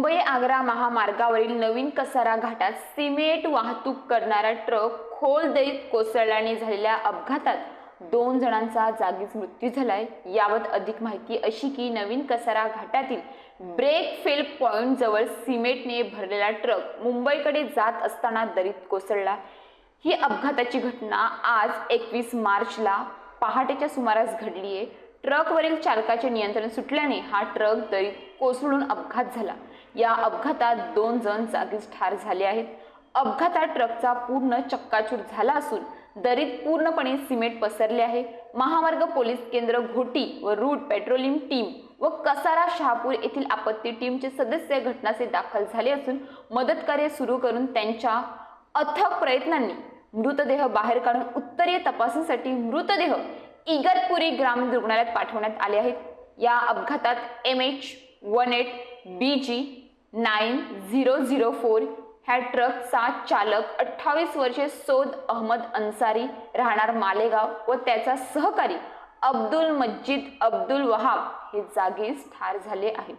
मुंबई आग्रा महामार्गावरील नवीन कसारा घाटात सिमेंट वाहतूक करणारा ट्रक खोल दरीत कोसळल्याने झालेल्या अपघातात दोन जणांचा जागीच मृत्यू झालाय. यावत अधिक माहिती अशी की नवीन कसारा घाटातील ब्रेक फेल पॉइंट जवळ सिमेंटने भरलेला ट्रक मुंबईकडे जात असताना दरीत कोसळला. ही अपघाताची घटना आज एकवीस मार्चला पहाटेच्या सुमारास घडली आहे ट्रकवरील चालकाचे नियंत्रण सुटल्याने हा ट्रक दरीत कोसळून अपघात झाला. या अपघातात दोन जण जागीच ठार झाले आहेत. अपघातात ट्रकचा पूर्ण चक्काचूर झाला असून दरीत पूर्णपणे सिमेंट पसरले आहे. महामार्ग पोलीस केंद्र घोटी व रूट पेट्रोलिंग टीम व कसारा शहापूर येथील आपत्ती टीमचे सदस्य घटनास्थळी दाखल झाले असून मदत कार्य सुरू करून त्यांच्या अथक प्रयत्नांनी मृतदेह बाहेर काढून उत्तरीय तपासणीसाठी मृतदेह इगतपुरी ग्रामीण रुग्णालयात पाठवण्यात आले आहेत. या अपघातात M H one eight B G nine zero zero four ह्या ट्रकचा चालक अठ्ठावीस वर्षे सोद अहमद अन्सारी राहणार मालेगाव व त्याचा सहकारी अब्दुल मज्जिद अब्दुल वहाब हे जागीच ठार झाले आहेत.